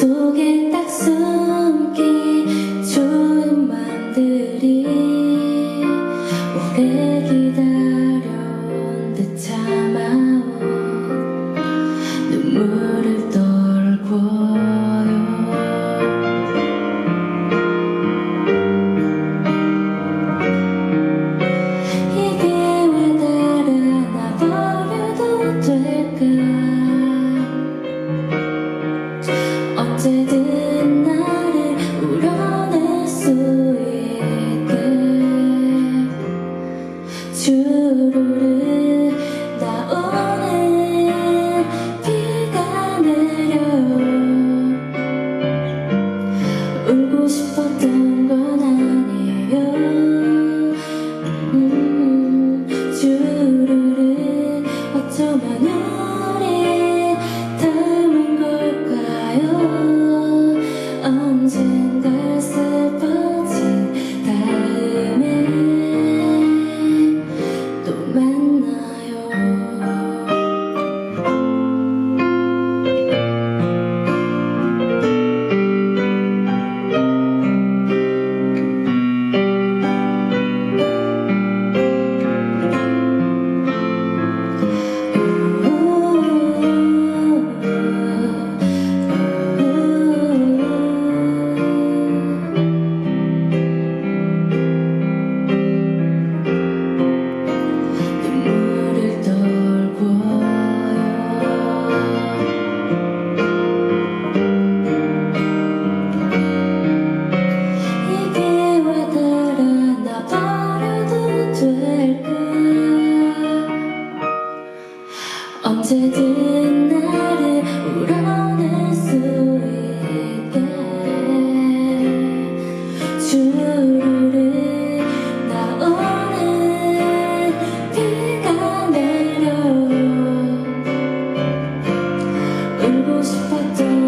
속에 딱 숨기 좋은 맘들이 오래 기다 주르르 나오는 비가 내려. 울고 싶었던 건 아니에요. 음, 어쩌면 언제든 나를 울어낼 수 있게. 주를 나오는 비가 내려 울고 싶었던